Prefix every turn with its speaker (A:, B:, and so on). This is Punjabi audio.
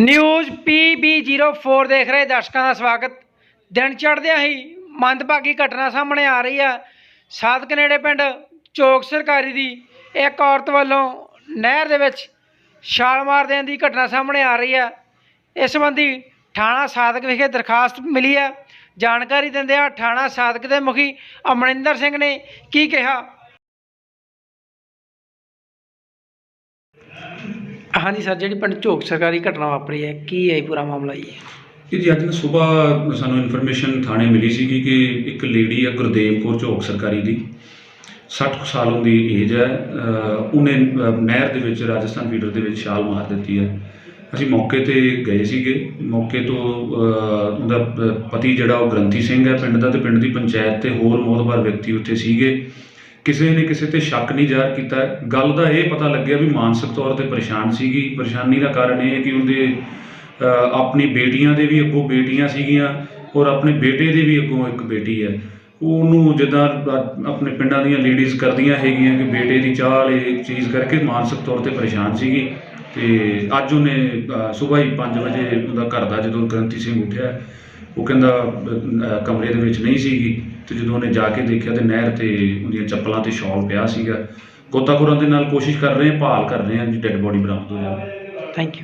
A: ਨਿਊਜ਼ PB04 ਦੇਖ ਰਹੇ ਦਰਸ਼ਕਾਂ ਦਾ ਸਵਾਗਤ। ਦਿਨ ਚੜ੍ਹਦਿਆਂ ਹੀ ਮੰਦਭਾਗੀ ਘਟਨਾ ਸਾਹਮਣੇ ਆ ਰਹੀ ਆ। ਸਾਧਕ ਨੇੜੇ ਪਿੰਡ ਚੋਕ ਸਰਕਾਰੀ ਦੀ ਇੱਕ ਔਰਤ ਵੱਲੋਂ ਨਹਿਰ ਦੇ ਵਿੱਚ ਛਾਲ ਮਾਰ ਦੇਣ ਦੀ ਘਟਨਾ ਸਾਹਮਣੇ ਆ ਰਹੀ ਆ। ਇਸ ਸੰਬੰਧੀ ਥਾਣਾ ਸਾਧਕ ਵਿਖੇ ਦਰਖਾਸਤ ਮਿਲੀ ਹੈ ਜਾਣਕਾਰੀ ਦਿੰਦੇ ਆ ਥਾਣਾ ਸਾਧਕ ਦੇ ਮੁਖੀ ਅਮਰਿੰਦਰ ਸਿੰਘ ਨੇ ਕੀ ਕਿਹਾ। ਹਾਂਜੀ ਸਰ ਜਿਹੜੀ ਪਿੰਡ ਝੋਕ ਸਰਕਾਰੀ ਘਟਨਾ ਵਾਪਰੀ ਹੈ ਕੀ ਹੈ ਇਹ ਪੂਰਾ ਮਾਮਲਾ ਜੀ?
B: ਇਹ ਜੀ ਅੱਜ ਸਵੇਰ ਸਾਨੂੰ ਇਨਫੋਰਮੇਸ਼ਨ ਥਾਣੇ ਮਿਲੀ ਸੀਗੀ ਕਿ ਇੱਕ ਲੇਡੀ ਹੈ ਗੁਰਦੇਵ ਕੌਰ ਝੋਕ ਸਰਕਾਰੀ ਦੀ 60 ਕੁ ਸਾਲ ਦੀ ਏਜ ਹੈ ਅਹ ਉਹਨੇ ਅਹ ਨਹਿਰ ਦੇ ਵਿੱਚ ਰਾਜਸਥਾਨ ਫੀਡਰ ਦੇ ਵਿੱਚ ਛਾਲ ਮਾਰ ਦਿੱਤੀ ਹੈ। ਅਸੀਂ ਮੌਕੇ ਤੇ ਗਏ ਸੀਗੇ ਮੌਕੇ ਤੋਂ ਅਹ, ਉਹਦਾ ਪ- ਪਤੀ ਜਿਹੜਾ ਉਹ ਗ੍ਰੰਥੀ ਸਿੰਘ ਹੈ ਪਿੰਡ ਦਾ ਤੇ ਪਿੰਡ ਦੀ ਪੰਚਾਇਤ ਤੇ ਹੋਰ ਮੋਹਤਬਾਰ ਵਿਅਕਤੀ ਉੱਥੇ ਸੀਗੇ। ਕਿਸੇ ਨੇ ਕਿਸੇ ਤੇ ਸ਼ੱਕ ਨਹੀਂ ਜ਼ਾਹਰ ਕੀਤਾ। ਗੱਲ ਦਾ ਇਹ ਪਤਾ ਲੱਗਿਆ ਵੀ ਮਾਨਸਿਕ ਤੌਰ ਤੇ ਪਰੇਸ਼ਾਨ ਸੀਗੀ। ਪਰੇਸ਼ਾਨੀ ਦਾ ਕਾਰਨ ਇਹ ਹੈ ਕਿ ਉਹਦੇ ਆਪਣੀ ਬੇਟੀਆਂ ਦੇ ਵੀ ਅੱਗੋਂ ਬੇਟੀਆਂ ਸੀਗੀਆਂ ਔਰ ਆਪਣੇ ਬੇਟੇ ਦੀ ਵੀ ਅੱਗੋਂ ਇੱਕ ਬੇਟੀ ਹੈ। ਉਹਨੂੰ ਜਿੱਦਾਂ ਆਪਣੇ ਪਿੰਡਾਂ ਦੀਆਂ ਲੇਡੀਜ਼ ਕਰਦੀਆਂ ਹੈਗੀਆਂ ਕਿ ਬੇਟੇ ਦੀ ਚਾਹ ਇਹ ਚੀਜ਼ ਕਰਕੇ ਮਾਨਸਿਕ ਤੌਰ ਤੇ ਪਰੇਸ਼ਾਨ ਸੀਗੀ। ਤੇ ਅੱਜ ਉਹਨੇ ਸਵੇਰ ਹੀ 5 ਵਜੇ ਉਹਦਾ ਘਰ ਦਾ ਜਦੋਂ ਗ੍ਰੰਥੀ ਸਿੰਘ ਉੱਠਿਆ, ਉਹ ਕਹਿੰਦਾ ਕਮਰੇ ਦੇ ਵਿੱਚ ਨਹੀਂ ਸੀਗੀ। ਤੇ ਜਦੋਂ ਉਹਨੇ ਜਾ ਕੇ ਦੇਖਿਆ ਤੇ ਨਹਿਰ ਤੇ ਉਹਦੀਆਂ ਚੱਪਲਾਂ ਤੇ ਸ਼ਾਲ ਪਿਆ ਸੀਗਾ। ਗੋਤਾਖੋਰਾਂ ਦੇ ਨਾਲ ਕੋਸ਼ਿਸ਼ ਕਰ ਰਹੇ ਹਾਂ, ਭਾਲ ਕਰ ਰਹੇ ਹਾਂ ਜੀ ਡੈੱਡ ਬੋਡੀ ਬਰਾਮਦ ਹੋ ਜਾਵੇ।
A: Thank you